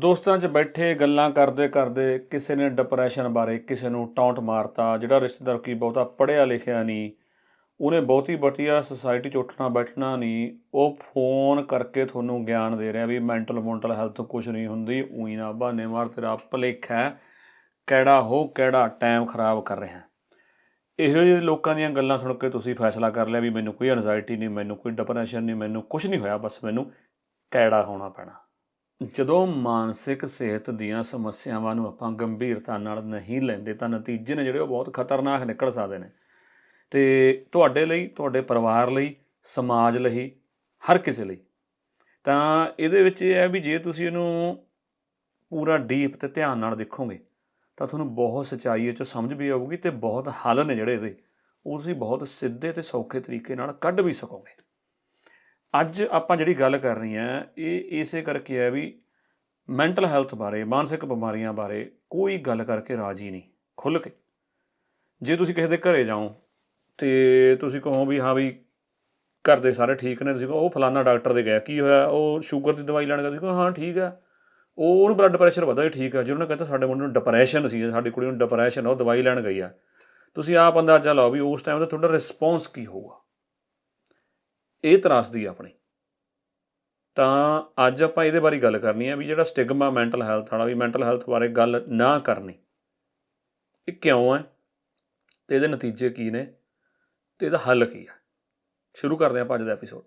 ਦੋਸਤਾਂ 'ਚ ਬੈਠੇ, ਗੱਲਾਂ ਕਰਦੇ ਕਰਦੇ ਕਿਸੇ ਨੇ ਡਿਪਰੈਸ਼ਨ ਬਾਰੇ ਕਿਸੇ ਨੂੰ ਟੌਂਟ ਮਾਰਤਾ, ਜਿਹੜਾ ਰਿਸ਼ਤੇਦਾਰ ਕੀ ਬਹੁਤਾ ਪੜ੍ਹਿਆ ਲਿਖਿਆ ਨਹੀਂ, ਉਹਨੇ ਬਹੁਤੀ ਵਧੀਆ ਸੁਸਾਇਟੀ 'ਚ ਉੱਠਣਾ ਬੈਠਣਾ ਨਹੀਂ, ਉਹ ਫੋਨ ਕਰਕੇ ਤੁਹਾਨੂੰ ਗਿਆਨ ਦੇ ਰਿਹਾ ਵੀ ਮੈਂਟਲ ਮੋਂਟਲ ਹੈਲਥ ਕੁਝ ਨਹੀਂ ਹੁੰਦੀ, ਉਹੀ ਨਾ ਬਹਾਨੇ ਮਾਰ ਤੇਰਾ ਭੁਲੇਖਾ ਹੈ, ਕਿਹੜਾ ਹੋ, ਕਿਹੜਾ ਟਾਈਮ ਖਰਾਬ ਕਰ ਰਿਹਾ ਇਹੋ ਜਿਹੇ ਲੋਕਾਂ ਦੀਆਂ ਗੱਲਾਂ ਸੁਣ ਕੇ ਤੁਸੀਂ ਫੈਸਲਾ ਕਰ ਲਿਆ ਵੀ ਮੈਨੂੰ ਕੋਈ ਐਂਜਾਇਟੀ ਨਹੀਂ, ਮੈਨੂੰ ਕੋਈ ਡਿਪਰੈਸ਼ਨ ਨਹੀਂ, ਮੈਨੂੰ ਕੁਝ ਨਹੀਂ ਹੋਇਆ, ਬਸ ਮੈਨੂੰ ਕੈੜਾ ਹੋਣਾ ਪੈਣਾ। ਜਦੋਂ ਮਾਨਸਿਕ ਸਿਹਤ ਦੀਆਂ ਸਮੱਸਿਆਵਾਂ ਨੂੰ ਆਪਾਂ ਗੰਭੀਰਤਾ ਨਾਲ ਨਹੀਂ ਲੈਂਦੇ, ਤਾਂ ਨਤੀਜੇ ਨੇ ਜਿਹੜੇ ਉਹ ਬਹੁਤ ਖਤਰਨਾਕ ਨਿਕਲ ਸਕਦੇ ਨੇ। ਤੇ ਤੁਹਾਡੇ ਲਈ, ਤੁਹਾਡੇ ਪਰਿਵਾਰ ਲਈ, ਸਮਾਜ ਲਈ, ਹਰ ਕਿਸੇ ਲਈ। ਤਾਂ ਇਹਦੇ ਵਿੱਚ ਇਹ ਹੈ ਵੀ ਜੇ ਤੁਸੀਂ ਇਹਨੂੰ ਪੂਰਾ ਡੀਪ ਤੇ ਧਿਆਨ ਨਾਲ ਦੇਖੋਗੇ, ਤਾਂ ਤੁਹਾਨੂੰ ਬਹੁਤ ਸੱਚਾਈ ਇਹ 'ਚ ਸਮਝ ਵੀ ਆਊਗੀ ਤੇ ਬਹੁਤ ਹੱਲ ਨੇ ਜਿਹੜੇ ਇਹਦੇ। ਉਹ ਤੁਸੀਂ ਬਹੁਤ ਸਿੱਧੇ ਤੇ ਸੌਖੇ ਤਰੀਕੇ ਨਾਲ ਕੱਢ ਵੀ ਸਕੋਗੇ। ਅੱਜ ਆਪਾਂ ਜਿਹੜੀ ਗੱਲ ਕਰਨੀ ਹੈ, ਇਹ ਇਸੇ ਕਰਕੇ ਹੈ ਵੀ ਮੈਂਟਲ ਹੈਲਥ ਬਾਰੇ, ਮਾਨਸਿਕ ਬਿਮਾਰੀਆਂ ਬਾਰੇ ਕੋਈ ਗੱਲ ਕਰਕੇ ਰਾਜੀ ਨਹੀਂ ਖੁੱਲ ਕੇ। ਜੇ ਤੁਸੀਂ ਕਿਸੇ ਦੇ ਘਰੇ ਜਾਓ ਤੇ ਤੁਸੀਂ ਕਹੋ ਵੀ ਹਾਂ ਵੀ ਘਰ ਦੇ ਸਾਰੇ ਠੀਕ ਨੇ, ਤੁਸੀਂ ਕਹੋ ਉਹ ਫਲਾਨਾ ਡਾਕਟਰ ਦੇ ਗਿਆ ਕੀ ਹੋਇਆ, ਉਹ ਸ਼ੂਗਰ ਦੀ ਦਵਾਈ ਲੈਣ ਗਿਆ ਤੁਸੀਂ ਕਹੋ ਹਾਂ ਠੀਕ ਆ ਉਹ ਉਹਨੂੰ ਬਲੱਡ ਪ੍ਰੈਸ਼ਰ ਵਧਾ ਹੀ ਠੀਕ ਆ ਜੇ ਉਹਨੇ ਕਹਿੰਦਾ ਸਾਡੇ ਮੁੰਡੇ ਨੂੰ ਡਿਪਰੈਸ਼ਨ ਸੀ ਸਾਡੀ ਕੁੜੀ ਨੂੰ ਡਿਪਰੈਸ਼ਨ ਆ ਉਹ ਦਵਾਈ ਲੈਣ ਗਈ ਆ ਤੁਸੀਂ ਆਪ ਅੰਦਾਜ਼ਾ ਲਾਓ ਵੀ ਉਸ ਟਾਈਮ ਦਾ ਤੁਹਾਡਾ ਰਿਸਪੌਂਸ ਕੀ ਹੋਊਗਾ। ਇਹ ਤਰਾਸਦੀ ਆ ਆਪਣੀ। ਤਾਂ ਅੱਜ ਆਪਾਂ ਇਹਦੇ ਬਾਰੇ ਗੱਲ ਕਰਨੀ ਹੈ ਵੀ ਜਿਹੜਾ ਸਟਿਗਮਾ ਮੈਂਟਲ ਹੈਲਥ ਵਾਲਾ ਵੀ ਮੈਂਟਲ ਹੈਲਥ ਬਾਰੇ ਗੱਲ ਨਾ ਕਰਨੀ। ਇਹ ਕਿਉਂ ਹੈ ਤੇ ਇਹਦੇ ਨਤੀਜੇ ਕੀ ਨੇ? ਤੇ ਇਹਦਾ ਹੱਲ ਕੀ ਹੈ ਸ਼ੁਰੂ ਕਰਦੇ ਹਾਂ ਆਪਾਂ ਅੱਜ ਦਾ ਐਪੀਸੋਡ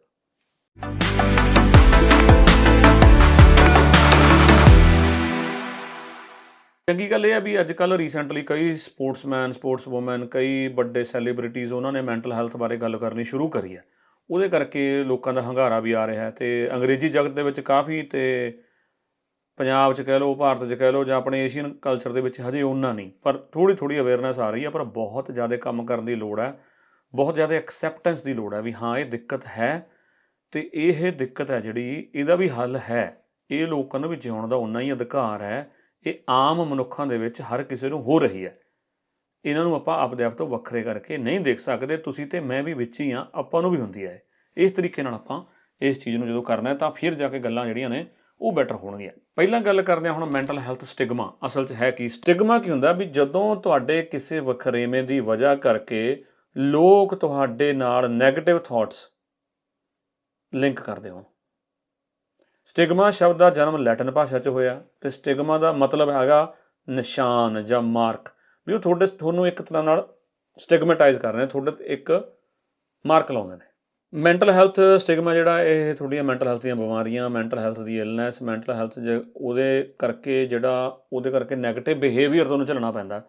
ਚੰਗੀ ਗੱਲ ਇਹ ਹੈ ਵੀ ਅੱਜ ਕੱਲ ਰੀਸੈਂਟਲੀ ਕਈ ਸਪੋਰਟਸਮੈਨ ਸਪੋਰਟਸ ਵੂਮਨ ਕਈ ਵੱਡੇ ਸੈਲੀਬ੍ਰਿਟੀਜ਼ ਉਹਨਾਂ ਨੇ ਮੈਂਟਲ ਹੈਲਥ ਬਾਰੇ ਗੱਲ ਕਰਨੀ ਸ਼ੁਰੂ ਕਰੀ ਹੈ ਉਹਦੇ ਕਰਕੇ ਲੋਕਾਂ ਦਾ ਹੰਗਾਰਾ ਵੀ ਆ ਰਿਹਾ ਹੈ ਤੇ ਅੰਗਰੇਜ਼ੀ ਜਗਤ ਦੇ ਵਿੱਚ ਕਾਫੀ ਤੇ ਪੰਜਾਬ 'ਚ ਕਹਿ ਲਓ, ਭਾਰਤ 'ਚ ਕਹਿ ਲਓ ਜਾਂ ਆਪਣੇ ਏਸ਼ੀਅਨ ਕਲਚਰ ਦੇ ਵਿੱਚ ਹਜੇ ਉਹਨਾਂ ਨਹੀਂ, ਪਰ ਥੋੜੀ ਥੋੜੀ ਅਵੇਅਰਨੈਸ ਆ ਰਹੀ ਹੈ, ਪਰ ਬਹੁਤ ਜ਼ਿਆਦਾ ਕੰਮ ਕਰਨ ਦੀ ਲੋੜ ਹੈ, ਬਹੁਤ ਜ਼ਿਆਦਾ ਐਕਸੈਪਟੈਂਸ ਦੀ ਲੋੜ ਹੈ ਵੀ ਹਾਂ, ਇਹ ਦਿੱਕਤ ਹੈ ਤੇ ਇਹ ਦਿੱਕਤ ਹੈ ਜਿਹੜੀ, ਇਹਦਾ ਵੀ ਹੱਲ ਹੈ, ਇਹ ਲੋਕਾਂ ਨੂੰ ਵੀ ਜਿਉਣ ਦਾ ਉਨਾ ਹੀ ਅਧਿਕਾਰ ਹੈ, ਇਹ ਆਮ ਮਨੁੱਖਾਂ ਦੇ ਵਿੱਚ ਹਰ ਕਿਸੇ ਨੂੰ ਹੋ ਰਹੀ ਹੈ। ਇਹਨਾਂ ਨੂੰ ਆਪਾਂ ਆਪਦੇ ਆਪ ਤੋਂ ਵੱਖਰੇ ਕਰਕੇ ਨਹੀਂ ਦੇਖ ਸਕਦੇ, ਤੁਸੀਂ ਤੇ ਮੈਂ ਵੀ ਵਿੱਚ ਹੀ ਆ ਆਪਾਂ ਨੂੰ ਵੀ ਹੁੰਦੀ ਹੈ ਇਸ ਤਰੀਕੇ ਨਾਲ ਆਪਾਂ ਇਸ ਚੀਜ਼ ਨੂੰ ਜਦੋਂ ਕਰਨਾ ਹੈ ਤਾਂ ਫਿਰ ਜਾ ਕੇ ਗੱਲਾਂ ਜਿਹੜੀਆਂ ਨੇ ਉਹ ਬੈਟਰ ਹੋਣਗੀਆਂ। ਪਹਿਲਾਂ ਗੱਲ ਕਰਦੇ ਹਾਂ ਹੁਣ ਮੈਂਟਲ ਹੈਲਥ ਸਟਿਗਮਾ ਅਸਲ 'ਚ ਹੈ ਕੀ? ਸਟਿਗਮਾ ਕੀ ਹੁੰਦਾ ਵੀ ਜਦੋਂ ਤੁਹਾਡੇ ਕਿਸੇ ਵਖਰੇਵੇਂ ਦੀ ਵਜ੍ਹਾ ਕਰਕੇ ਲੋਕ ਤੁਹਾਡੇ ਨਾਲ 네ਗੇਟਿਵ ਥਾਟਸ ਲਿੰਕ ਕਰਦੇ ਹੋ ਸਟਿਗਮਾ ਸ਼ਬਦ ਦਾ ਜਨਮ ਲੈਟਿਨ ਭਾਸ਼ਾ 'ਚ ਹੋਇਆ ਤੇ ਸਟਿਗਮਾ ਦਾ ਮਤਲਬ ਹੈਗਾ ਨਿਸ਼ਾਨ ਜਾਂ ਮਾਰਕ ਵੀ ਉਹ ਤੁਹਾਡੇ ਤੁਹਾਨੂੰ ਇੱਕ ਤਰ੍ਹਾਂ ਨਾਲ ਸਟਿਗਮੈਟਾਈਜ਼ ਕਰ ਰਹੇ ਨੇ, ਤੁਹਾਡੇ ਤੇ ਇੱਕ ਮਾਰਕ ਲਾਉਂਦੇ ਨੇ। ਮੈਂਟਲ ਹੈਲਥ ਸਟਿਗਮਾ ਜਿਹੜਾ ਇਹ ਤੁਹਾਡੀਆਂ ਮੈਂਟਲ ਹੈਲਥ ਦੀਆਂ ਬਿਮਾਰੀਆਂ ਮੈਂਟਲ ਹੈਲਥ ਦੀ ਇਲਨੈਸ ਮੈਂਟਲ ਹੈਲਥ ਉਹਦੇ ਕਰਕੇ ਜਿਹੜਾ, ਉਹਦੇ ਕਰਕੇ 네ਗੇਟਿਵ ਬਿਹੇਵੀਅਰ ਤੁਹਾਨੂੰ ਚੱਲਣਾ ਪੈਂਦਾ,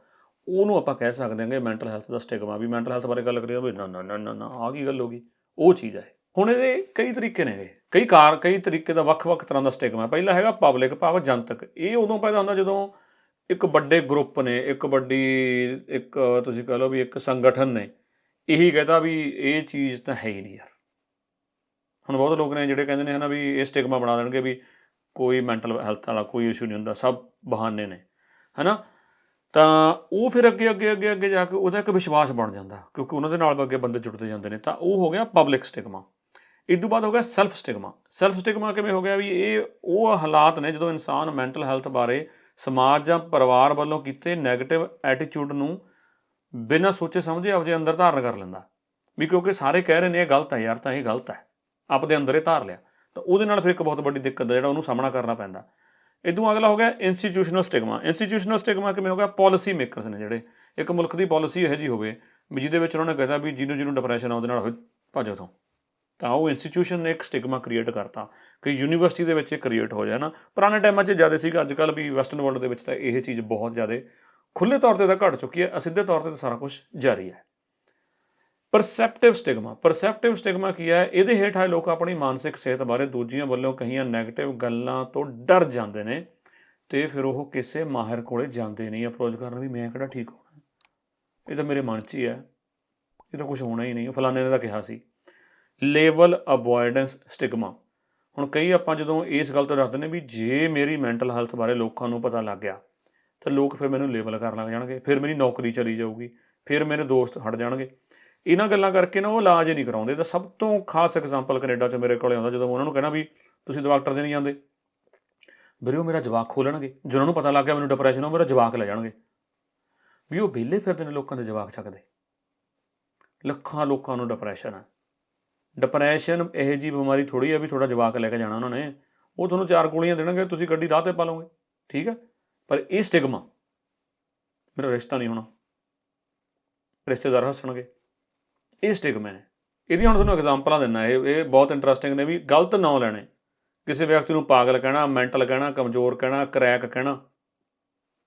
ਉਹਨੂੰ ਆਪਾਂ ਕਹਿ ਸਕਦੇ ਹਾਂਗੇ ਮੈਂਟਲ ਹੈਲਥ ਦਾ ਸਟਿਗਮਾ ਵੀ ਮੈਂਟਲ ਹੈਲਥ ਬਾਰੇ ਗੱਲ ਕਰੀਏ ਵੀ ਨਾ ਨਾ ਨਾ ਨਾ ਨਾ, ਆਹ ਕੀ ਗੱਲ ਹੋ ਗਈ? ਉਹ ਚੀਜ਼ ਹੈ ਹੁਣ ਇਹਦੇ ਕਈ ਤਰੀਕੇ ਨੇ ਕਈ ਕਾਰ, ਕਈ ਤਰੀਕੇ ਦਾ ਵੱਖ-ਵੱਖ ਤਰ੍ਹਾਂ ਦਾ ਸਟਿਗਮਾ ਪਹਿਲਾ ਹੈਗਾ ਪਬਲਿਕ ਭਾਵ ਜਨਤਕ। ਇਹ ਉਦੋਂ ਪੈਦਾ ਹੁੰਦਾ ਜਦੋਂ ਇੱਕ ਵੱਡੇ ਗਰੁੱਪ ਨੇ, ਇੱਕ ਵੱਡੀ, ਇੱਕ ਤੁਸੀਂ ਕਹ ਲਓ ਵੀ ਇੱਕ ਸੰਗਠਨ ਨੇ, ਇਹੀ ਕਹਦਾ ਵੀ ਇਹ ਚੀਜ਼ ਤਾਂ ਹੈ ਹੀ ਨਹੀਂ ਯਾਰ। ਹੁਣ ਬਹੁਤ ਲੋਕ ਨੇ ਜਿਹੜੇ ਕਹਿੰਦੇ ਨੇ ਹਨਾ ਵੀ ਇਹ ਸਟਿਗਮਾ ਬਣਾ ਦੇਣਗੇ ਵੀ ਕੋਈ ਮੈਂਟਲ ਹੈਲਥ ਵਾਲਾ ਕੋਈ ਇਸ਼ੂ ਨਹੀਂ ਹੁੰਦਾ, ਸਭ ਬਹਾਨੇ ਨੇ, ਹਨਾ? ਤਾਂ ਉਹ ਫਿਰ ਅੱਗੇ ਅੱਗੇ ਅੱਗੇ ਅੱਗੇ ਜਾ ਕੇ ਉਹਦਾ ਇੱਕ ਵਿਸ਼ਵਾਸ ਬਣ ਜਾਂਦਾ, ਕਿਉਂਕਿ ਉਹਨਾਂ ਦੇ ਨਾਲ ਅੱਗੇ ਬੰਦੇ ਜੁੜਦੇ ਜਾਂਦੇ ਨੇ, ਤਾਂ ਉਹ ਹੋ ਗਿਆ ਪਬਲਿਕ ਸਟਿਗਮਾ ਇਸ ਤੋਂ ਬਾਅਦ ਹੋ ਗਿਆ ਸੈਲਫ ਸਟਿਗਮਾ ਸੈਲਫ ਸਟਿਗਮਾ ਕਿਵੇਂ ਹੋ ਗਿਆ ਵੀ ਇਹ, ਉਹ ਹਾਲਾਤ ਨੇ ਜਦੋਂ ਇਨਸਾਨ ਮੈਂਟਲ ਹੈਲਥ ਬਾਰੇ ਸਮਾਜ ਜਾਂ ਪਰਿਵਾਰ ਵੱਲੋਂ ਕੀਤੇ 네ਗੇਟਿਵ ਐਟੀਟਿਊਡ ਨੂੰ ਬਿਨਾਂ ਸੋਚੇ ਸਮਝੇ ਆਪਦੇ ਅੰਦਰ ਧਾਰਨ ਕਰ ਲੈਂਦਾ। ਵੀ ਕਿਉਂਕਿ ਸਾਰੇ ਕਹਿ ਰਹੇ ਨੇ ਇਹ ਗਲਤ ਹੈ ਯਾਰ, ਤਾਂ ਇਹ ਗਲਤ ਹੈ। ਆਪਦੇ ਅੰਦਰ ਇਹ ਧਾਰ ਲਿਆ। ਤਾਂ ਉਹਦੇ ਨਾਲ ਫਿਰ ਇੱਕ ਬਹੁਤ ਵੱਡੀ ਦਿੱਕਤ ਹੈ ਜਿਹੜਾ ਉਹਨੂੰ ਸਾਹਮਣਾ ਕਰਨਾ ਪੈਂਦਾ। ਇਦੋਂ ਅਗਲਾ ਹੋ ਗਿਆ ਇੰਸਟੀਟਿਊਸ਼ਨਲ ਸਟਿਗਮਾ ਇੰਸਟੀਟਿਊਸ਼ਨਲ ਸਟਿਗਮਾ ਕਿਵੇਂ ਹੋ ਗਿਆ? ਪਾਲਿਸੀ ਮੇਕਰਸ ਨੇ ਜਿਹੜੇ ਇੱਕ ਮੁਲਕ ਦੀ ਪਾਲਿਸੀ ਇਹੋ ਜੀ ਹੋਵੇ ਵੀ ਜਿਹਦੇ ਵਿੱਚ ਉਹਨਾਂ ਨੇ ਕਹਿਤਾ ਵੀ ਜਿਹਨੂੰ ਜਿਹਨੂੰ ਡਿਪਰੈਸ਼ਨ ਆ ਉਹਦੇ ਨਾਲ ਹੋਵੇ, ਭੱਜੋ ਤੋਂ ਤਾਂ ਉਹ ਇੰਸਟੀਟਿਊਸ਼ਨ ਨੇ ਇੱਕ ਸਟਿਗਮਾ ਕ੍ਰੀਏਟ ਕਰਤਾ ਕਿ ਯੂਨੀਵਰਸਿਟੀ ਦੇ ਵਿੱਚ ਇਹ ਕ੍ਰੀਏਟ ਹੋ ਜਾਏ ਨਾ। ਪੁਰਾਣੇ ਟਾਈਮਾਂ 'ਚ ਜ਼ਿਆਦਾ ਸੀਗਾ ਅੱਜ ਕੱਲ੍ਹ ਵੀ ਵੈਸਟਰਨ ਵਰਲਡ ਦੇ ਵਿੱਚ ਤਾਂ ਇਹ ਚੀਜ਼ ਬਹੁਤ ਜ਼ਿਆਦਾ ਖੁੱਲੇ ਤੌਰ ਤੇ ਤਾਂ ਘਟ ਚੁੱਕੀ ਹੈ, ਅਸਿੱਧੇ ਤੌਰ ਤੇ ਤਾਂ ਸਾਰਾ ਕੁਝ ਜਾਰੀ ਹੈ। ਪਰਸੈਪਟਿਵ ਸਟਿਗਮਾ ਪਰਸੈਪਟਿਵ ਸਟਿਗਮਾ ਕੀ ਹੈ? ਇਹਦੇ ਹੇਠ ਆਏ ਲੋਕ ਆਪਣੀ ਮਾਨਸਿਕ ਸਿਹਤ ਬਾਰੇ ਦੂਜੀਆਂ ਵੱਲੋਂ ਕਹੀਆਂ 네ਗੇਟਿਵ ਗੱਲਾਂ ਤੋਂ ਡਰ ਜਾਂਦੇ ਨੇ ਤੇ ਫਿਰ ਉਹ ਕਿਸੇ ਮਾਹਿਰ ਕੋਲੇ ਜਾਂਦੇ ਨਹੀਂ। ਅਪਰੋਚ ਕਰਨ ਵੀ ਮੈਂ ਕਿਹੜਾ ਠੀਕ ਹੋਣਾ? ਇਹ ਤਾਂ ਮੇਰੇ ਮਨ 'ਚ ਹੀ ਹੈ। ਇਹ ਤਾਂ ਕੁਝ ਹੋਣਾ ਹੀ ਨਹੀਂ। ਫਲਾਣੇ ਨੇ ਤਾਂ ਕਿਹਾ ਸੀ। Level ਅਵੋਇਡੈਂਸ stigma. ਹੁਣ ਕਈ ਆਪਾਂ ਜਦੋਂ ਇਸ ਗੱਲ ਤੋਂ ਡਰਦੇ ਨੇ ਵੀ ਜੇ ਮੇਰੀ ਮੈਂਟਲ ਹੈਲਥ ਬਾਰੇ ਲੋਕਾਂ ਨੂੰ ਪਤਾ ਲੱਗ ਗਿਆ, ਤਾਂ ਲੋਕ ਫਿਰ ਮੈਨੂੰ ਲੇਬਲ ਕਰਨ ਲੱਗ ਜਾਣਗੇ, ਫਿਰ ਮੇਰੀ ਨੌਕਰੀ ਚਲੀ ਜਾਊਗੀ, ਫਿਰ ਮੇਰੇ ਦੋਸਤ ਹਟ ਜਾਣਗੇ। ਇਹਨਾਂ ਗੱਲਾਂ ਕਰਕੇ ਨਾ ਉਹ ਇਲਾਜ ਹੀ ਨਹੀਂ ਕਰਾਉਂਦੇ। ਤਾਂ ਸਭ ਤੋਂ ਖਾਸ ਐਗਜ਼ਾਮਪਲ ਕੈਨੇਡਾ 'ਚ ਮੇਰੇ ਕੋਲੇ ਆਉਂਦਾ, ਜਦੋਂ ਉਹਨਾਂ ਨੂੰ ਕਹਿਣਾ ਵੀ ਤੁਸੀਂ ਡਾਕਟਰ ਦੇ ਨਹੀਂ ਜਾਂਦੇ। ਵੀਰੇ ਉਹ ਮੇਰਾ ਜਵਾਕ ਖੋਲਣਗੇ। ਜਿਹਨਾਂ ਨੂੰ ਪਤਾ ਲੱਗ ਗਿਆ ਮੈਨੂੰ ਡਿਪਰੈਸ਼ਨ ਆ ਮੇਰਾ ਜਵਾਕ ਲੈ ਜਾਣਗੇ। ਵੀ ਉਹ ਵਿਹਲੇ ਫਿਰਦੇ ਨੇ ਲੋਕਾਂ ਦੇ ਜਵਾਕ ਚੱਕਦੇ ਲੱਖਾਂ ਲੋਕਾਂ ਨੂੰ ਡਿਪਰੈਸ਼ਨ ਹੈ ਡਿਪਰੈਸ਼ਨ ਇਹ ਜੀ ਬਿਮਾਰੀ ਥੋੜੀ ਹੈ ਵੀ ਥੋੜਾ ਕੇ ਲੈ ਕੇ ਜਾਣਾ ਉਹਨਾਂ ਨੇ। ਉਹ ਤੁਹਾਨੂੰ ਚਾਰ ਗੋਲੀਆਂ ਦੇਣਗੇ, ਤੁਸੀਂ ਗੱਡੀ ਰਾਹ ਤੇ ਪਾ ਲਓਗੇ। ਠੀਕ ਹੈ ਪਰ ਇਹ ਸਟਿਗਮਾ, ਮੇਰਾ ਰਿਸ਼ਤਾ ਨਹੀਂ ਹੋਣਾ। ਰਿਸ਼ਤੇਦਾਰ ਹੱਸਣਗੇ। ਇਹ ਸਟਿਗਮੇ ਨੇ ਇਹਦੀ ਹੁਣ ਤੁਹਾਨੂੰ ਐਗਜ਼ਾਮਪਲਾਂ ਦਿੰਨਾ ਇਹ ਇਹ ਬਹੁਤ ਇੰਟਰਸਟਿੰਗ ਨੇ ਵੀ ਗਲਤ ਨਾਂ ਲੈਣੇ। ਕਿਸੇ ਵਿਅਕਤੀ ਨੂੰ ਪਾਗਲ ਕਹਿਣਾ ਮੈਂਟਲ ਕਹਿਣਾ, ਕਮਜ਼ੋਰ ਕਹਿਣਾ ਕਰੈਕ ਕਹਿਣਾ,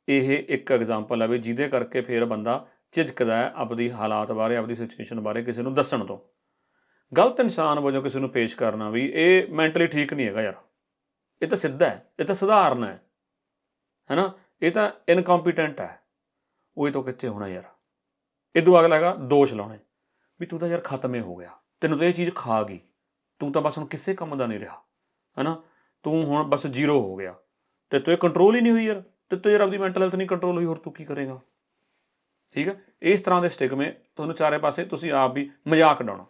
ਇਹ ਇੱਕ ਐਗਜ਼ਾਮਪਲ ਹੈ ਵੀ ਜਿਹਦੇ ਕਰਕੇ ਫਿਰ ਬੰਦਾ ਝਿਜਕਦਾ ਹੈ ਆਪਦੀ ਹਾਲਾਤ ਬਾਰੇ, ਆਪਦੀ ਸਿਚੁਏਸ਼ਨ ਬਾਰੇ ਕਿਸੇ ਨੂੰ ਦੱਸਣ ਤੋਂ। ਗਲਤ ਇਨਸਾਨ ਵਜੋਂ ਕਿਸੇ ਨੂੰ ਪੇਸ਼ ਕਰਨਾ ਵੀ ਇਹ ਮੈਂਟਲੀ ਠੀਕ ਨਹੀਂ ਹੈਗਾ ਯਾਰ। ਇਹ ਤਾਂ ਸਿੱਧਾ ਹੈ, ਇਹ ਤਾਂ ਸਧਾਰਨ ਹੈ। ਹੈਨਾ? ਇਹ ਤਾਂ ਇਨਕੰਪੀਟੈਂਟ ਹੈ। ਉਹ ਇਹ ਤੋਂ ਕਿੱਥੇ ਹੋਣਾ ਯਾਰ। ਇਦੋਂ ਅਗਲਾ ਹੈਗਾ, ਦੋਸ਼ ਲਾਉਣੇ। ਵੀ ਤੂੰ ਤਾਂ ਯਾਰ ਖਤਮੇ ਹੋ ਗਿਆ। ਤੈਨੂੰ ਤਾਂ ਇਹ ਚੀਜ਼ ਖਾ ਗਈ। ਤੂੰ ਤਾਂ ਬਸ ਹੁਣ ਕਿਸੇ ਕੰਮ ਦਾ ਨਹੀਂ ਰਿਹਾ। ਹੈਨਾ? ਤੂੰ ਹੁਣ ਬਸ ਜ਼ੀਰੋ ਹੋ ਗਿਆ। ਤੇ ਤੂੰ ਇਹ ਕੰਟਰੋਲ ਹੀ ਨਹੀਂ ਹੋਈ ਯਾਰ। ਤੇ ਤੂੰ ਯਾਰ ਆਪਦੀ ਮੈਂਟਲ ਹੈਲਥ ਨਹੀਂ ਕੰਟਰੋਲ ਹੋਈ, ਹੋਰ ਤੂੰ ਕੀ ਕਰੇਗਾ? ਠੀਕ ਹੈ? ਇਸ ਤਰ੍ਹਾਂ ਦੇ ਸਟਿਗਮੇ ਤੁਹਾਨੂੰ ਚਾਰੇ ਪਾਸੇ ਤੁਸੀਂ ਆਪ ਵੀ ਮਜ਼ਾਕ ਡਾਉਣਾ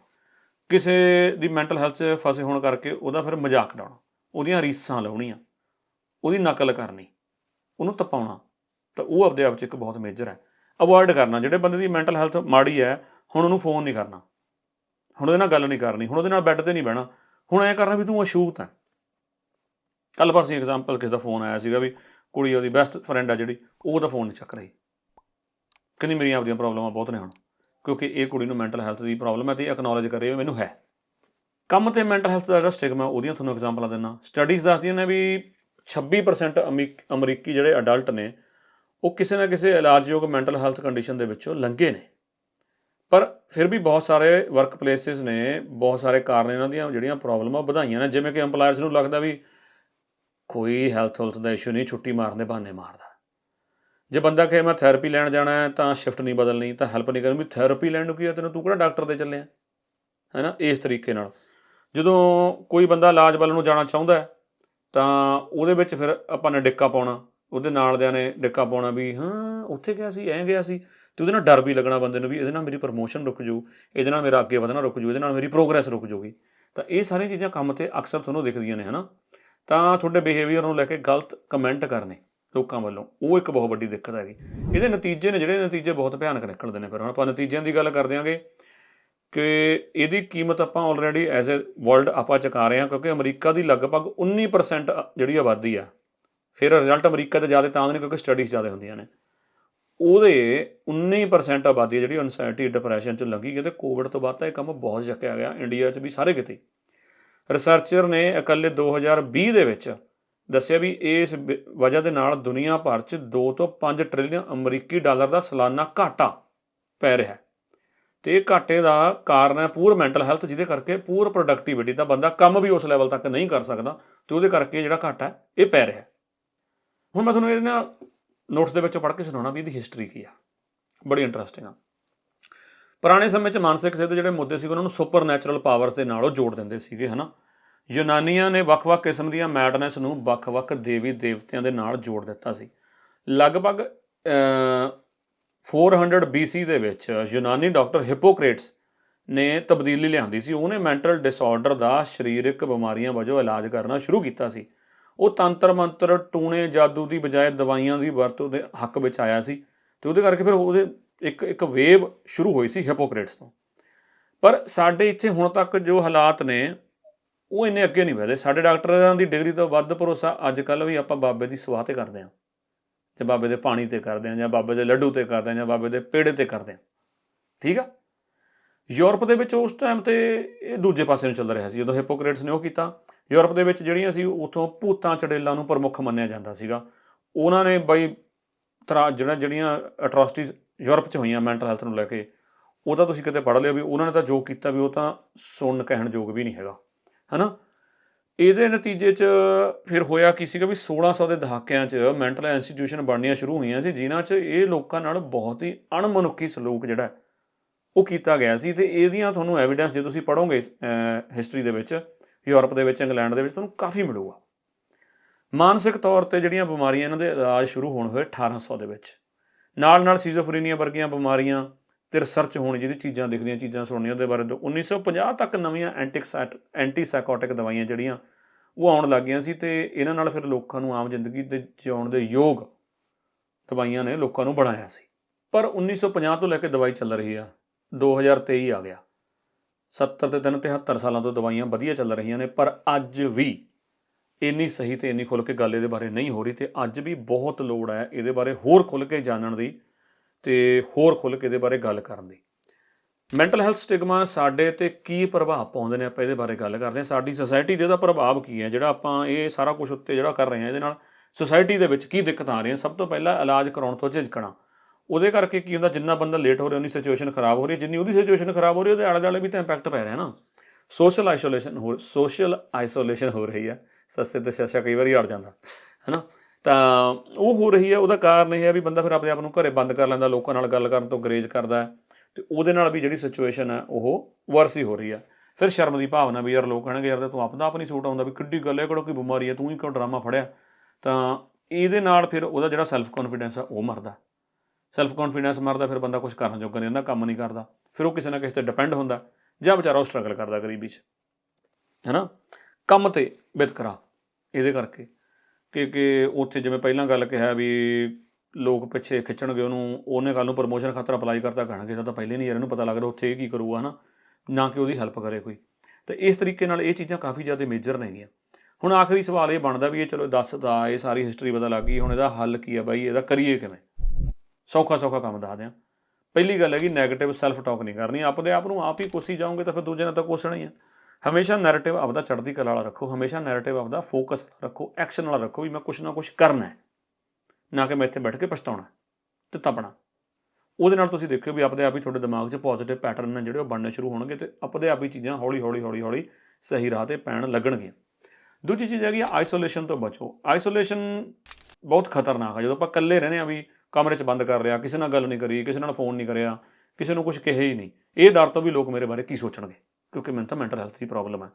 ਕਿਸੇ ਦੀ ਮੈਂਟਲ ਹੈਲਥ 'ਚ ਫਸੇ ਹੋਣ ਕਰਕੇ ਉਹਦਾ ਫਿਰ ਮਜ਼ਾਕ ਉਡਾਉਣਾ, ਉਹਦੀਆਂ ਰੀਸਾਂ ਲਾਉਣੀਆਂ, ਉਹਦੀ ਨਕਲ ਕਰਨੀ, ਉਹਨੂੰ ਤਪਾਉਣਾ, ਤਾਂ ਉਹ ਆਪਦੇ ਆਪ 'ਚ ਇੱਕ ਬਹੁਤ ਮੇਜਰ ਹੈ। ਅਵੋਇਡ ਕਰਨਾ, ਜਿਹੜੇ ਬੰਦੇ ਦੀ ਮੈਂਟਲ ਹੈਲਥ ਮਾੜੀ ਹੈ, ਹੁਣ ਉਹਨੂੰ ਫੋਨ ਨਹੀਂ ਕਰਨਾ, ਹੁਣ ਉਹਦੇ ਨਾਲ ਗੱਲ ਨਹੀਂ ਕਰਨੀ, ਹੁਣ ਉਹਦੇ ਨਾਲ ਬੈੱਡ ਤੇ ਨਹੀਂ ਬਹਿਣਾ, ਹੁਣ ਐ ਕਰਨਾ ਵੀ ਤੂੰ ਅਛੂਤ ਹੈ। ਕੱਲ ਪਰਸੋਂ ਐਗਜ਼ਾਮਪਲ ਕਿਸੇ ਦਾ ਫੋਨ ਆਇਆ ਸੀਗਾ ਵੀ ਕੁੜੀ ਉਹਦੀ ਬੈਸਟ ਫਰੈਂਡ ਆ ਜਿਹੜੀ, ਉਹ ਤਾਂ ਫੋਨ ਨਹੀਂ ਚੱਕ ਰਹੀ। ਕਹਿੰਦੀ ਮੇਰੀਆਂ ਆਪਦੀਆਂ ਪ੍ਰੋਬਲਮਾਂ ਬਹੁਤ ਨੇ ਹੁਣ। ਕਿਉਂਕਿ ਇਹ ਕੁੜੀ ਨੂੰ ਮੈਂਟਲ ਹੈਲਥ ਦੀ ਪ੍ਰੋਬਲਮ ਹੈ ਤੇ ਐਕਨੋਲਜ ਕਰੇ ਮੈਨੂੰ ਹੈ। ਕੰਮ ਤੇ ਮੈਂਟਲ ਹੈਲਥ ਦਾ ਜਿਹੜਾ ਸਟਿਗਮਾ ਉਹਦੀਆਂ ਤੁਹਾਨੂੰ ਐਗਜ਼ਾਮਪਲਾਂ ਦਿੰਨਾ ਸਟੱਡੀਜ਼ ਦੱਸਦੀਆਂ ਨੇ ਵੀ 26% ਅਮੀ- ਅਮਰੀਕੀ ਜਿਹੜੇ ਅਡਲਟ ਨੇ, ਉਹ ਕਿਸੇ ਨਾ ਕਿਸੇ ਇਲਾਜਯੋਗ ਮੈਂਟਲ ਹੈਲਥ ਕੰਡੀਸ਼ਨ ਦੇ ਵਿੱਚੋਂ ਲੰਘੇ ਨੇ। ਪਰ ਫਿਰ ਵੀ ਬਹੁਤ ਸਾਰੇ ਵਰਕ ਪਲੇਸਿਸ ਨੇ, ਬਹੁਤ ਸਾਰੇ ਕਾਰਨ ਇਹਨਾਂ ਦੀਆਂ ਜਿਹੜੀਆਂ ਪ੍ਰੋਬਲਮਾਂ ਵਧਾਈਆਂ ਨੇ। ਜਿਵੇਂ ਕਿ EMPLOYERS ਨੂੰ ਲੱਗਦਾ ਵੀ ਕੋਈ ਹੈਲਥ ਹੈਲਥ ਦਾ ਇਸ਼ੂ ਨਹੀਂ, ਛੁੱਟੀ ਮਾਰਨ ਦੇ ਬਹਾਨੇ ਮਾਰਦਾ। ਜੇ ਬੰਦਾ ਕਹੇ ਮੈਂ ਥੈਰੇਪੀ ਲੈਣ ਜਾਣਾ ਹੈ, ਤਾਂ ਸ਼ਿਫਟ ਨਹੀਂ ਬਦਲਣੀ, ਤਾਂ ਹੈਲਪ ਨਹੀਂ ਕਰਨੀ। ਵੀ ਥੈਰੇਪੀ ਲੈਣ ਨੂੰ ਕੀ ਹੈ ਤੈਨੂੰ? ਤੂੰ ਕਿਹੜਾ ਡਾਕਟਰ ਦੇ ਚੱਲਿਆ? ਹੈ ਨਾ ਇਸ ਤਰੀਕੇ ਨਾਲ। ਜਦੋਂ ਕੋਈ ਬੰਦਾ ਇਲਾਜ ਵੱਲ ਨੂੰ ਜਾਣਾ ਚਾਹੁੰਦਾ ਤਾਂ ਉਹਦੇ ਵਿੱਚ ਫਿਰ ਆਪਾਂ ਨੇ ਡਿੱਕਾ ਪਾਉਣਾ। ਉਹਦੇ ਨਾਲ ਦਿਆਂ ਨੇ ਡਿੱਕਾ ਪਾਉਣਾ ਵੀ, ਹਾਂ, ਉੱਥੇ ਗਿਆ ਸੀ, ਐਂ ਗਿਆ ਸੀ। ਤੇ ਉਹਦੇ ਨਾਲ ਡਰ ਵੀ ਲੱਗਣਾ ਬੰਦੇ ਨੂੰ ਵੀ, ਇਹਦੇ ਨਾਲ ਮੇਰੀ ਪ੍ਰਮੋਸ਼ਨ ਰੁਕ ਜੂ ਇਹਦੇ ਨਾਲ ਮੇਰਾ ਅੱਗੇ ਵਧਣਾ ਰੁਕ ਜੂ ਇਹਦੇ ਨਾਲ ਮੇਰੀ ਪ੍ਰੋਗਰੈਸ ਰੁਕ ਜੂਗੀ ਤਾਂ ਇਹ ਸਾਰੀਆਂ ਚੀਜ਼ਾਂ ਕੰਮ ਤੇ ਅਕਸਰ ਤੁਹਾਨੂੰ ਦਿਖਦੀਆਂ ਨੇ, ਹਨਾ? ਤਾਂ ਤੁਹਾਡੇ ਬਿਹੇਵੀਅਰ ਨੂੰ ਲੈ ਕੇ ਗਲਤ ਕਮੈਂਟ ਕਰਨੇ। ਲੋਕਾਂ ਵੱਲੋਂ, ਉਹ ਇੱਕ ਬਹੁਤ ਵੱਡੀ ਦਿੱਕਤ ਹੈਗੀ। ਇਹਦੇ ਨਤੀਜੇ ਨੇ, ਜਿਹੜੇ ਨਤੀਜੇ ਬਹੁਤ ਭਿਆਨਕ ਨਿਕਲਦੇ ਨੇ ਫਿਰ। ਹੁਣ ਆਪਾਂ ਨਤੀਜਿਆਂ ਦੀ ਗੱਲ ਕਰਦੇ ਆਂਗੇ ਕਿ ਇਹਦੀ ਕੀਮਤ ਆਪਾਂ ਆਲਰੇਡੀ ਐਜ਼ ਅ ਵਰਲਡ ਆਪਾਂ ਚੁਕਾ ਰਹੇ ਹਾਂ, ਕਿਉਂਕਿ ਅਮਰੀਕਾ ਦੀ ਲਗਭਗ 19% ਜਿਹੜੀ ਆਬਾਦੀ ਆ, ਫਿਰ ਰਿਜ਼ਲਟ ਅਮਰੀਕਾ ਤੇ ਜ਼ਿਆਦਾ ਤਾਂ ਆਉਂਦੇ ਨੇ ਕਿਉਂਕਿ ਸਟੱਡੀਜ਼ ਜ਼ਿਆਦਾ ਹੁੰਦੀਆਂ ਨੇ। ਉਹਦੇ 19% ਆਬਾਦੀ ਹੈ ਜਿਹੜੀ ਅਨਸਾਇਟੀ ਡਿਪਰੈਸ਼ਨ ਚ ਲੱਗੀ ਕਿਤੇ ਕੋਵਿਡ ਤੋਂ ਬਾਅਦ ਤਾਂ ਇਹ ਕੰਮ ਬਹੁਤ ਚੱਕਿਆ ਗਿਆ ਇੰਡੀਆ 'ਚ ਵੀ ਸਾਰੇ ਕਿਤੇ। ਰਿਸਰਚਰ ਨੇ ਇਕੱਲੇ 2020 ਦੇ ਵਿੱਚ ਦੱਸਿਆ ਵੀ ਇਸ ਬ- ਵਜ੍ਹਾ ਦੇ ਨਾਲ ਦੁਨੀਆ ਭਰ 'ਚ 2 ਤੋਂ 5 ਟ੍ਰਿਲੀਅਨ ਅਮਰੀਕੀ ਡਾਲਰ ਦਾ ਸਾਲਾਨਾ ਘਾਟਾ ਪੈ ਰਿਹਾ ਹੈ। ਤੇ ਇਹ ਘਾਟੇ ਦਾ ਕਾਰਨ ਹੈ ਪੂਰ ਮੈਂਟਲ ਹੈਲਥ, ਜਿਹਦੇ ਕਰਕੇ ਪੂਰ ਪ੍ਰੋਡਕਟਿਵਿਟੀ ਦਾ ਬੰਦਾ ਕੰਮ ਵੀ ਉਸ ਲੈਵਲ ਤੱਕ ਨਹੀਂ ਕਰ ਸਕਦਾ, ਤੇ ਉਹਦੇ ਕਰਕੇ ਜਿਹੜਾ ਘਾਟਾ ਇਹ ਪੈ ਰਿਹਾ ਹੁਣ ਮੈਂ ਤੁਹਾਨੂੰ ਇਹਨਾਂ ਨੋਟਸ ਦੇ ਵਿੱਚ ਪੜ੍ਹ ਕੇ ਸੁਣਾਉਣਾ ਵੀ ਇਹਦੀ ਹਿਸਟਰੀ ਕੀ ਆ। ਬੜੀ ਇੰਟਰਸਟਿੰਗ ਆ। ਪੁਰਾਣੇ ਸਮੇਂ 'ਚ ਮਾਨਸਿਕ ਸਿਹਤ ਦੇ ਜਿਹੜੇ ਮੁੱਦੇ ਸੀ ਉਹਨਾਂ ਨੂੰ ਸੁਪਰ ਨੈਚੁਰਲ ਪਾਵਰਸ ਦੇ ਨਾਲ ਉਹ ਜੋੜ ਦਿੰਦੇ ਸੀਗੇ, ਹਨਾ? ਯੂਨਾਨੀਆਂ ਨੇ ਵੱਖ-ਵੱਖ ਕਿਸਮ ਦੀਆਂ ਮੈਡਨੈਸ ਨੂੰ ਵੱਖ-ਵੱਖ ਦੇਵੀ ਦੇਵਤਿਆਂ ਦੇ ਨਾਲ ਜੋੜ ਦਿੱਤਾ ਸੀ। ਲਗਭਗ ਅਹ, 400 BC ਦੇ ਵਿੱਚ ਯੂਨਾਨੀ ਡਾਕਟਰ ਹਿਪੋਕਰੇਟਸ ਨੇ ਤਬਦੀਲੀ ਲਿਆਂਦੀ ਸੀ। ਉਹਨੇ ਮੈਂਟਲ ਡਿਸਆਰਡਰ ਦਾ ਸਰੀਰਕ ਬਿਮਾਰੀਆਂ ਵਜੋਂ ਇਲਾਜ ਕਰਨਾ ਸ਼ੁਰੂ ਕੀਤਾ ਸੀ। ਉਹ ਤੰਤਰ ਮੰਤਰ ਟੂਣੇ ਜਾਦੂ ਦੀ ਬਜਾਏ ਦਵਾਈਆਂ ਦੀ ਵਰਤੋਂ ਦੇ ਹੱਕ ਵਿੱਚ ਆਇਆ ਸੀ ਤੇ ਉਹਦੇ ਕਰਕੇ ਫਿਰ ਉਹਦੇ ਇੱਕ ਇੱਕ ਵੇਵ ਸ਼ੁਰੂ ਹੋਈ ਸੀ ਹਿਪੋਕਰੇਟਸ ਤੋਂ। ਪਰ ਸਾਡੇ ਇੱਥੇ ਹੁਣ ਤੱਕ ਜੋ ਹਾਲਾਤ ਨੇ ਉਹ ਇੰਨੇ ਅੱਗੇ ਨਹੀਂ ਵਧੇ ਸਾਡੇ ਡਾਕਟਰਾਂ ਦੀ ਡਿਗਰੀ ਤੋਂ ਵੱਧ ਭਰੋਸਾ ਅੱਜ ਕੱਲ ਵੀ ਆਪਾਂ ਬਾਬੇ ਦੀ ਸਵਾਹ ਤੇ ਕਰਦੇ ਹਾਂ। ਜਾਂ ਬਾਬੇ ਦੇ ਪਾਣੀ ਤੇ ਕਰਦੇ ਹਾਂ, ਜਾਂ ਬਾਬੇ ਦੇ ਲੱਡੂ ਤੇ ਕਰਦੇ ਹਾਂ, ਜਾਂ ਬਾਬੇ ਦੇ ਪੇੜੇ ਤੇ ਕਰਦੇ ਹਾਂ। ਠੀਕ ਆ? ਯੂਰਪ ਦੇ ਵਿੱਚ ਉਸ ਟਾਈਮ ਤੇ ਇਹ ਦੂਜੇ ਪਾਸੇ ਨੂੰ ਚੱਲ ਰਿਹਾ ਸੀ। ਜਦੋਂ ਹਿਪੋਕਰੇਟਸ ਨੇ ਉਹ ਕੀਤਾ, ਯੂਰਪ ਦੇ ਵਿੱਚ ਜਿਹੜੀਆਂ ਸੀ, ਉਥੋਂ ਭੂਤਾਂ ਚੜੇਲਾਂ ਨੂੰ ਪ੍ਰਮੁੱਖ ਮੰਨਿਆ ਜਾਂਦਾ ਸੀਗਾ। ਉਹਨਾਂ ਨੇ ਬਈ ਤਰਾ ਜਿਹੜਾ ਜਿਹੜੀਆਂ ਅਟਰੋਸਿਟੀਜ਼ ਯੂਰਪ 'ਚ ਹੋਈਆਂ ਮੈਂਟਲ ਹੈਲਥ ਨੂੰ ਲੈ ਕੇ, ਉਹ ਤਾਂ ਤੁਸੀਂ ਕਿਤੇ ਪੜ੍ਹ ਲਿਓ ਵੀ ਉਹਨਾਂ ਨੇ ਤਾਂ ਜੋ ਕੀਤਾ ਵੀ ਉਹ ਤਾਂ ਸੁਣਨ ਕਹਿਣ ਯੋਗ ਵੀ ਨਹੀਂ ਹੈਗਾ। ਹਨਾ? ਇਹਦੇ ਨਤੀਜੇ 'ਚ ਫਿਰ ਹੋਇਆ ਕੀ ਸੀਗਾ ਵੀ 1600 ਦੇ ਦਹਾਕਿਆਂ 'ਚ ਮੈਂਟਲ ਇੰਸਟੀਟਿਊਸ਼ਨ ਬਣਨੀਆਂ ਸ਼ੁਰੂ ਹੋਈਆਂ ਸੀ, ਜਿਨ੍ਹਾਂ 'ਚ ਇਹ ਲੋਕਾਂ ਨਾਲ ਬਹੁਤ ਹੀ ਅਣਮਨੁੱਖੀ ਸਲੂਕ ਜਿਹੜਾ ਉਹ ਕੀਤਾ ਗਿਆ ਸੀ ਤੇ ਇਹਦੀਆਂ ਤੁਹਾਨੂੰ ਐਵੀਡੈਂਸ ਜੇ ਤੁਸੀਂ ਪੜ੍ਹੋਗੇ ਹਿਸਟਰੀ ਦੇ ਵਿੱਚ, ਯੂਰਪ ਦੇ ਵਿੱਚ, ਇੰਗਲੈਂਡ ਦੇ ਵਿੱਚ ਤੁਹਾਨੂੰ ਕਾਫੀ ਮਿਲੂਗਾ। ਮਾਨਸਿਕ ਤੌਰ ਤੇ ਜਿਹੜੀਆਂ ਬਿਮਾਰੀਆਂ ਇਹਨਾਂ ਦੇ ਇਲਾਜ ਸ਼ੁਰੂ ਹੋਣ ਹੋਏ 1800 ਦੇ ਵਿੱਚ। ਨਾਲ ਨਾਲ ਸੀਜ਼ੋਫਰੀਨੀਆ ਵਰਗੀਆਂ ਬਿਮਾਰੀਆਂ ਤੇ ਰਿਸਰਚ ਹੋਣੀ ਜਿਹਦੀ ਚੀਜ਼ਾਂ ਦਿਖਦੀਆਂ, ਚੀਜ਼ਾਂ ਸੁਣਨੀਆਂ, ਉਹਦੇ ਬਾਰੇ ਤੋਂ 1950 ਤੱਕ ਨਵੀਆਂ ਐਂਟੀਕਸਾਈਟ ਐਂਟੀਸਾਈਕੋਟਿਕ ਦਵਾਈਆਂ ਜਿਹੜੀਆਂ ਉਹ ਆਉਣ ਲੱਗ ਗਈਆਂ ਸੀ ਤੇ ਇਹਨਾਂ ਨਾਲ ਫਿਰ ਲੋਕਾਂ ਨੂੰ ਆਮ ਜ਼ਿੰਦਗੀ ਦੇ ਜਿਉਣ ਦੇ ਯੋਗ ਦਵਾਈਆਂ ਨੇ ਲੋਕਾਂ ਨੂੰ ਬਣਾਇਆ ਸੀ। ਪਰ 1950 ਤੋਂ ਲੈ ਕੇ ਦਵਾਈ ਚੱਲ ਰਹੀ ਆ 2023 ਆ ਗਿਆ। 70 ਤੇ ਤਿੰਨ 73 ਸਾਲਾਂ ਤੋਂ ਦਵਾਈਆਂ ਵਧੀਆ ਚੱਲ ਰਹੀਆਂ ਨੇ, ਪਰ ਅੱਜ ਵੀ ਇੰਨੀ ਸਹੀ ਤੇ ਇੰਨੀ ਖੁੱਲ ਕੇ ਗੱਲ ਇਹਦੇ ਬਾਰੇ ਨਹੀਂ ਹੋ ਰਹੀ ਤੇ ਅੱਜ ਵੀ ਬਹੁਤ ਲੋੜ ਹੈ ਇਹਦੇ ਬਾਰੇ ਹੋਰ ਖੁੱਲ ਕੇ ਜਾਣਨ ਦੀ ਤੇ ਹੋਰ ਖੁੱਲ ਕੇ ਇਹਦੇ ਬਾਰੇ ਗੱਲ ਕਰਨ ਦੀ। ਮੈਂਟਲ ਹੈਲਥ ਸਟਿਗਮਾ ਸਾਡੇ ਤੇ ਕੀ ਪ੍ਰਭਾਵ ਪਾਉਂਦੇ ਨੇ ਆਪਾਂ ਇਹਦੇ ਬਾਰੇ ਗੱਲ ਕਰਦੇ ਹਾਂ। ਸਾਡੀ ਸੋਸਾਇਟੀ ਤੇ ਇਹਦਾ ਪ੍ਰਭਾਵ ਕੀ ਹੈ? ਜਿਹੜਾ ਆਪਾਂ ਇਹ ਸਾਰਾ ਕੁਝ ਉੱਤੇ ਜਿਹੜਾ ਕਰ ਰਹੇ ਹਾਂ ਇਹਦੇ ਨਾਲ ਸੋਸਾਇਟੀ ਦੇ ਵਿੱਚ ਕੀ ਦਿੱਕਤਾਂ ਆ ਰਹੀਆਂ? ਸਭ ਤੋਂ ਪਹਿਲਾਂ ਇਲਾਜ ਕਰਾਉਣ ਤੋਂ ਝਿਜਕਣਾ। ਉਹਦੇ ਕਰਕੇ ਕੀ ਹੁੰਦਾ? ਜਿੰਨਾ ਬੰਦਾ ਲੇਟ ਹੋ ਰਿਹਾ, ਉਹਦੀ ਸਿਚੁਏਸ਼ਨ ਖਰਾਬ ਹੋ ਰਹੀ ਹੈ। ਜਿੰਨੀ ਉਹਦੀ ਸਿਚੁਏਸ਼ਨ ਖਰਾਬ ਹੋ ਰਹੀ ਹੈ, ਉਹਦੇ ਆਲੇ ਦੁਆਲੇ ਵੀ ਤਾਂ ਇੰਪੈਕਟ ਪੈ ਰਿਹਾ ਨਾ। ਸੋਸ਼ਲ ਆਈਸੋਲੇਸ਼ਨ ਹੋ ਸੋਸ਼ਲ ਆਈਸੋਲੇਸ਼ਨ ਹੋ ਰਹੀ ਹੈ। ਸੱਸੇ ਤੇ ਸ਼ਸ਼ਾ ਕਈ ਵਾਰੀ ਅੜ ਜਾਂਦਾ ਹੈਨਾ ਤਾਂ ਉਹ ਹੋ ਰਹੀ ਹੈ, ਉਹਦਾ ਕਾਰਨ ਇਹ ਹੈ ਵੀ ਬੰਦਾ ਫਿਰ ਆਪਣੇ ਆਪ ਨੂੰ ਘਰੇ ਬੰਦ ਕਰ ਲੈਂਦਾ, ਲੋਕਾਂ ਨਾਲ ਗੱਲ ਕਰਨ ਤੋਂ ਗਰੇਜ ਕਰਦਾ ਹੈ ਤੇ ਉਹਦੇ ਨਾਲ ਵੀ ਜਿਹੜੀ ਸਿਚੁਏਸ਼ਨ ਹੈ, ਉਹ ਵਰਸ ਹੀ ਹੋ ਰਹੀ ਹੈ। ਫਿਰ ਸ਼ਰਮ ਦੀ ਭਾਵਨਾ ਵੀ ਯਾਰ ਲੋਕ ਕਹਿਣਗੇ, ਯਾਰ ਤੂੰ ਆਪਦਾ ਆਪ ਨਹੀਂ ਸੂਟ ਆਉਂਦਾ ਵੀ ਕਿੱਡੀ ਗੱਲ ਹੈ, ਕਿਹੜਾ ਕੋਈ ਬਿਮਾਰੀ ਹੈ, ਤੂੰ ਹੀ ਕਿਉਂ ਡਰਾਮਾ ਫੜਿਆ? ਤਾਂ ਇਹਦੇ ਨਾਲ ਫਿਰ ਉਹਦਾ ਜਿਹੜਾ ਸੈਲਫ ਕੌਨਫੀਡੈਂਸ ਆ ਉਹ ਮਰਦਾ। ਸੈਲਫ ਕੌਨਫੀਡੈਂਸ ਮਰਦਾ, ਫਿਰ ਬੰਦਾ ਕੁਝ ਕਰਨ ਜੋਗਾ ਨਹੀਂ ਹੁੰਦਾ ਕੰਮ ਨਹੀਂ ਕਰਦਾ। ਫਿਰ ਉਹ ਕਿਸੇ ਨਾ ਕਿਸੇ ਤੇ ਡਿਪੈਂਡ ਹੁੰਦਾ ਜਾਂ ਵਿਚਾਰਾ ਉਹ ਸਟਰਗਲ ਕਰਦਾ ਗਰੀਬੀ 'ਚ। ਹੈਨਾ? ਕੰਮ ਤੇ ਬਿਤਕਰਾ ਇਹਦੇ ਕਰਕੇ। ਕਿ ਕਿ ਉੱਥੇ ਜਿਵੇਂ ਪਹਿਲਾਂ ਗੱਲ ਕਿਹਾ ਵੀ ਲੋਕ ਪਿੱਛੇ ਖਿੱਚਣਗੇ ਉਹਨੂੰ, ਉਹਨੇ ਕੱਲ ਨੂੰ ਪ੍ਰਮੋਸ਼ਨ ਖਾਤਰ ਅਪਲਾਈ ਕਰਤਾ ਕਹਿਣਗੇ ਤਾਂ ਪਹਿਲੇ ਨਹੀਂ ਯਾਰ ਇਹਨੂੰ ਪਤਾ ਲੱਗਦਾ ਉੱਥੇ ਇਹ ਕੀ ਕਰੂਗਾ, ਹਨਾ? ਨਾ ਕਿ ਉਹਦੀ ਹੈਲਪ ਕਰੇ ਕੋਈ। ਤਾਂ ਇਸ ਤਰੀਕੇ ਨਾਲ ਇਹ ਚੀਜ਼ਾਂ ਕਾਫੀ ਜ਼ਿਆਦਾ ਮੇਜਰ ਨੇਗੀਆਂ ਹੁਣ ਆਖਰੀ ਸਵਾਲ ਇਹ ਬਣਦਾ ਵੀ ਇਹ ਚਲੋ ਦੱਸਦਾ ਇਹ ਸਾਰੀ ਹਿਸਟਰੀ ਪਤਾ ਲੱਗ ਗਈ, ਹੁਣ ਇਹਦਾ ਹੱਲ ਕੀ ਆ ਬਾਈ? ਇਹਦਾ ਕਰੀਏ ਕਿਵੇਂ? ਸੌਖਾ ਸੌਖਾ ਕੰਮ ਦੱਸ ਦਿਆਂ ਪਹਿਲੀ ਗੱਲ ਹੈ ਕਿ 네ਗੇਟਿਵ ਸੈਲਫ ਟਾਕ ਨਹੀਂ ਕਰਨੀ, ਆਪਦੇ ਆਪ ਨੂੰ ਆਪ ਹੀ ਕੋਸੀ ਜਾਓਗੇ ਤਾਂ ਫਿਰ ਦੂਜੇ ਨਾਲ ਤਾਂ ਕੋਸਣਾ ਹੀ ਆ। ਹਮੇਸ਼ਾ ਨੈਰੇਟਿਵ ਆਪਦਾ ਚੜ੍ਹਦੀ ਕਲਾ ਵਾਲਾ ਰੱਖੋ, ਹਮੇਸ਼ਾ ਨੈਰੇਟਿਵ ਆਪਦਾ ਫੋਕਸ ਰੱਖੋ ਐਕਸ਼ਨ ਵਾਲਾ ਰੱਖੋ ਵੀ ਮੈਂ ਕੁਛ ਨਾ ਕੁਛ ਕਰਨਾ ਹੈ। ਨਾ ਕਿ ਮੈਂ ਇੱਥੇ ਬੈਠ ਕੇ ਪਛਤਾਉਣਾ ਤੇ ਤਪਣਾ। ਉਹਦੇ ਨਾਲ ਤੁਸੀਂ ਦੇਖਿਓ ਵੀ ਆਪਦੇ ਆਪ ਹੀ ਤੁਹਾਡੇ ਦਿਮਾਗ 'ਚ ਪੋਜ਼ਿਟਿਵ ਪੈਟਰਨ ਨੇ ਜਿਹੜੇ ਉਹ ਬਣਨੇ ਸ਼ੁਰੂ ਹੋਣਗੇ ਤੇ ਆਪਦੇ ਆਪ ਹੀ ਚੀਜ਼ਾਂ ਹੌਲੀ ਹੌਲੀ ਹੌਲੀ ਹੌਲੀ ਸਹੀ ਰਾਹ ਤੇ ਪੈਣ ਲੱਗਣਗੀਆਂ। ਦੂਜੀ ਚੀਜ਼ ਹੈਗੀ ਆਈਸੋਲੇਸ਼ਨ ਤੋਂ ਬਚੋ। ਆਈਸੋਲੇਸ਼ਨ ਬਹੁਤ ਖਤਰਨਾਕ ਹੈ ਜਦੋਂ ਆਪਾਂ ਇਕੱਲੇ ਰਹਿੰਦੇ ਆ ਵੀ ਕਮਰੇ 'ਚ ਬੰਦ ਕਰ ਲਿਆ, ਕਿਸੇ ਨਾਲ ਗੱਲ ਨਹੀਂ ਕਰੀ, ਕਿਸੇ ਨਾਲ ਫੋਨ ਨਹੀਂ ਕਰਿਆ, ਕਿਸੇ ਨੂੰ ਕੁਝ ਕਹੇ ਹੀ ਨਹੀਂ, ਇਹ ਡਰ ਤੋਂ ਵੀ ਲੋਕ ਮੇਰੇ ਬਾਰੇ ਕੀ ਸੋਚਣਗੇ? ਕਿਉਂਕਿ ਮੈਨੂੰ ਤਾਂ ਮੈਂਟਲ ਹੈਲਥ ਦੀ ਪ੍ਰੋਬਲਮ ਹੈ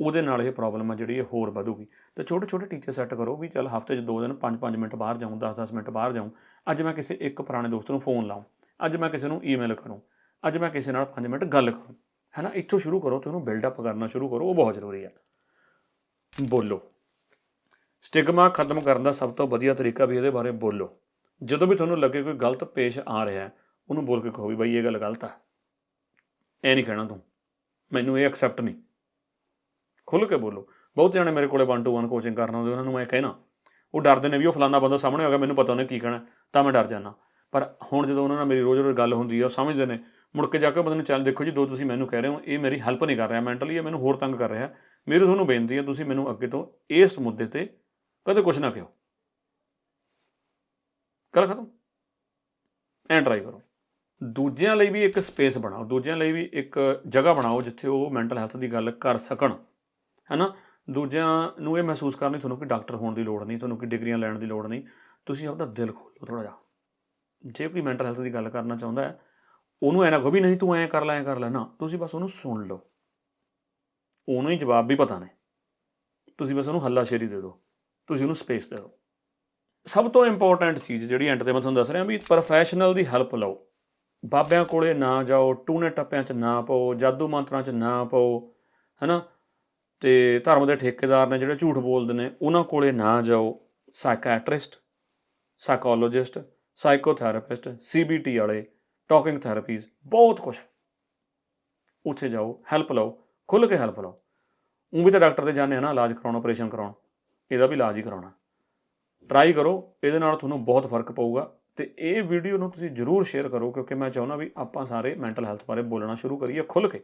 ਉਹਦੇ ਨਾਲ ਇਹ ਪ੍ਰੋਬਲਮ ਹੈ ਜਿਹੜੀ ਇਹ ਹੋਰ ਵਧੂਗੀ। ਤੇ ਛੋਟੇ ਛੋਟੇ ਟੀਚਰ ਸੈੱਟ ਕਰੋ ਵੀ ਚੱਲ ਹਫ਼ਤੇ 'ਚ ਦੋ ਦਿਨ 5-5 ਮਿੰਟ ਬਾਹਰ ਜਾਊਂ 10-10 ਮਿੰਟ ਬਾਹਰ ਜਾਊਂ ਅੱਜ ਮੈਂ ਕਿਸੇ ਇੱਕ ਪੁਰਾਣੇ ਦੋਸਤ ਨੂੰ ਫੋਨ ਲਾਉਂ। ਅੱਜ ਮੈਂ ਕਿਸੇ ਨੂੰ ਈਮੇਲ ਕਰੂੰ। ਅੱਜ ਮੈਂ ਕਿਸੇ ਨਾਲ 5 ਮਿੰਟ ਗੱਲ ਕਰੂੰ। ਹੈ ਨਾ ਇੱਥੋਂ ਸ਼ੁਰੂ ਕਰੋ ਤੇ ਉਹਨੂੰ ਬਿਲਡ ਅਪ ਕਰਨਾ ਸ਼ੁਰੂ ਕਰੋ। ਉਹ ਬਹੁਤ ਜ਼ਰੂਰੀ ਹੈ ਬੋਲੋ। ਸਟਿਗਮਾ ਖਤਮ ਕਰਨ ਦਾ ਸਭ ਤੋਂ ਵਧੀਆ ਤਰੀਕਾ ਵੀ ਇਹਦੇ ਬਾਰੇ ਬੋਲੋ। ਜਦੋਂ ਵੀ ਤੁਹਾਨੂੰ ਲੱਗੇ ਕੋਈ ਗਲਤ ਪੇਸ਼ ਆ ਰਿਹਾ, ਉਹਨੂੰ ਬੋਲ ਕੇ ਕਹੋ ਵੀ ਬਾਈ ਇਹ ਗੱਲ ਗਲਤ ਆ। ਐ ਨਹੀਂ ਕਹਿਣਾ ਤੂੰ। ਮੈਨੂੰ ਇਹ ਐਕਸੈਪਟ ਨਹੀਂ। ਖੁੱਲ ਕੇ ਬੋਲੋ। ਬਹੁਤ ਜਣੇ ਮੇਰੇ ਕੋਲੇ 1 ਟੂ 1 ਕੋਚਿੰਗ ਕਰਨ ਆਉਂਦੇ, ਉਹਨਾਂ ਨੂੰ ਮੈਂ ਕਹਿਣਾ, ਉਹ ਡਰਦੇ ਨੇ ਵੀ ਉਹ ਫਲਾਨਾ ਬੰਦਾ ਸਾਹਮਣੇ ਆ ਗਿਆ ਮੈਨੂੰ ਪਤਾ ਉਹਨੇ ਕੀ ਕਹਿਣਾ, ਤਾਂ ਮੈਂ ਡਰ ਜਾਂਦਾ। ਪਰ ਹੁਣ ਜਦੋਂ ਉਹਨਾਂ ਨਾਲ ਮੇਰੀ ਰੋਜ਼ ਰੋਜ਼ ਗੱਲ ਹੁੰਦੀ ਆ, ਉਹ ਸਮਝਦੇ ਨੇ, ਮੁੜ ਕੇ ਜਾ ਕੇ ਬੰਦੇ ਨੂੰ ਚੱਲ ਦੇਖੋ ਜੀ ਦੋ ਤੁਸੀਂ ਮੈਨੂੰ ਕਹਿ ਰਹੇ ਹੋ, ਇਹ ਮੇਰੀ ਹੈਲਪ ਨਹੀਂ ਕਰ ਰਿਹਾ ਮੈਂਟਲੀ ਇਹ ਮੈਨੂੰ ਹੋਰ ਤੰਗ ਕਰ ਰਿਹਾ। ਮੇਰੀ ਤੁਹਾਨੂੰ ਬੇਨਤੀ ਹੈ, ਤੁਸੀਂ ਮੈਨੂੰ ਅੱਗੇ ਤੋਂ ਇਸ ਮੁੱਦੇ ਤੇ ਕਦੇ ਕੁਝ ਨਾ ਕਿਹੋ। ਗੱਲ ਖਤਮ। ਐਂ ਟਰਾਈ ਕਰੋ। ਦੂਜਿਆਂ ਲਈ ਵੀ ਇੱਕ ਸਪੇਸ ਬਣਾਓ, ਦੂਜਿਆਂ ਲਈ ਵੀ ਇੱਕ ਜਗ੍ਹਾ ਬਣਾਓ ਜਿੱਥੇ ਉਹ ਮੈਂਟਲ ਹੈਲਥ ਦੀ ਗੱਲ ਕਰ ਸਕਣ, ਹੈਨਾ? ਦੂਜਿਆਂ ਨੂੰ ਇਹ ਮਹਿਸੂਸ ਕਰਨ ਲਈ ਤੁਹਾਨੂੰ ਕਿ ਡਾਕਟਰ ਹੋਣ ਦੀ ਲੋੜ ਨਹੀਂ, ਤੁਹਾਨੂੰ ਕਿ ਡਿਗਰੀਆਂ ਲੈਣ ਦੀ ਲੋੜ ਨਹੀਂ, ਤੁਸੀਂ ਆਪਦਾ ਦਿਲ ਖੋਲੋ ਥੋੜਾ ਜਿਹਾ। ਜੇ ਕੋਈ ਮੈਂਟਲ ਹੈਲਥ ਦੀ ਗੱਲ ਕਰਨਾ ਚਾਹੁੰਦਾ ਹੈ, ਉਹਨੂੰ ਐ ਨਾ ਕਹੋ ਵੀ ਨਹੀਂ ਤੂੰ ਐਂ ਕਰ ਲੈ, ਐਂ ਕਰ ਲੈ, ਨਾ, ਤੁਸੀਂ ਬਸ ਉਹਨੂੰ ਸੁਣ ਲਓ। ਉਹਨੂੰ ਹੀ ਜਵਾਬ ਵੀ ਪਤਾ ਨੇ। ਤੁਸੀਂ ਬਸ ਉਹਨੂੰ ਹੱਲਾਸ਼ੇਰੀ ਦੇ ਦਿਓ, ਤੁਸੀਂ ਉਹਨੂੰ ਸਪੇਸ ਦੇ ਦਿਓ। ਸਭ ਤੋਂ ਇੰਪੋਰਟੈਂਟ ਚੀਜ਼ ਜਿਹੜੀ ਐਂਡ ਤੇ ਮੈਂ ਤੁਹਾਨੂੰ ਦੱਸ ਰਿਹਾ ਵੀ ਪ੍ਰੋਫੈਸ਼ਨਲ ਦੀ ਹੈਲਪ ਲਓ। ਬਾਬਿਆਂ ਕੋਲੇ ਨਾ ਜਾਓ ਟੂਨੇ ਟੱਪਿਆਂ 'ਚ ਨਾ ਪਾਓ, ਜਾਦੂ ਮੰਤਰਾਂ 'ਚ ਨਾ ਪਾਓ, ਹੈਨਾ? ਤੇ ਧਰਮ ਦੇ ਠੇਕੇਦਾਰ ਨੇ ਜਿਹੜੇ ਝੂਠ ਬੋਲਦੇ ਨੇ, ਉਹਨਾਂ ਕੋਲੇ ਨਾ ਜਾਓ। ਸਾਈਕੈਟ੍ਰਿਸਟ ਸਾਈਕੋਲੋਜਿਸਟ ਸਾਈਕੋਥੈਰੇਪਿਸਟ ਸੀਬੀਟੀ ਵਾਲੇ ਟਾਕਿੰਗ ਥੈਰੇਪੀਜ਼ ਬਹੁਤ ਕੁਝ ਉੱਥੇ ਜਾਓ ਹੈਲਪ ਲਓ, ਖੁੱਲ੍ਹ ਕੇ ਹੈਲਪ ਲਓ। ਉਹ ਵੀ ਤਾਂ ਡਾਕਟਰ ਦੇ ਜਾਂਦੇ ਆ ਨਾ, ਇਲਾਜ ਕਰਾਉਣ ਆਪਰੇਸ਼ਨ ਕਰਾਉਣ। ਇਹਦਾ ਵੀ ਇਲਾਜ ਹੀ ਕਰਾਉਣਾ। ਟਰਾਈ ਕਰੋ, ਇਹਦੇ ਨਾਲ ਤੁਹਾਨੂੰ ਬਹੁਤ ਫ਼ਰਕ ਪਊਗਾ। ਤੇ ਇਹ ਵੀਡੀਓ ਨੂੰ ਤੁਸੀਂ ਜਰੂਰ ਸ਼ੇਅਰ ਕਰੋ, ਕਿਉਂਕਿ ਮੈਂ ਚਾਹੁੰਦਾ ਵੀ ਆਪਾਂ ਸਾਰੇ ਮੈਂਟਲ ਹੈਲਥ ਬਾਰੇ ਬੋਲਣਾ ਸ਼ੁਰੂ ਕਰੀਏ ਖੁੱਲ੍ਹ ਕੇ,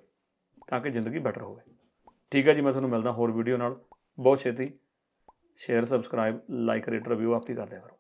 ਤਾਂ ਕਿ ਜ਼ਿੰਦਗੀ ਬੈਟਰ ਹੋਵੇ। ਠੀਕ ਹੈ ਜੀ, ਮੈਂ ਤੁਹਾਨੂੰ ਮਿਲਦਾ ਹੋਰ ਵੀਡੀਓ ਨਾਲ। ਬਹੁਤ ਛੇਤੀ। Share subscribe like rate review ਆਪ ਹੀ ਕਰ ਦਿਆ ਕਰੋ।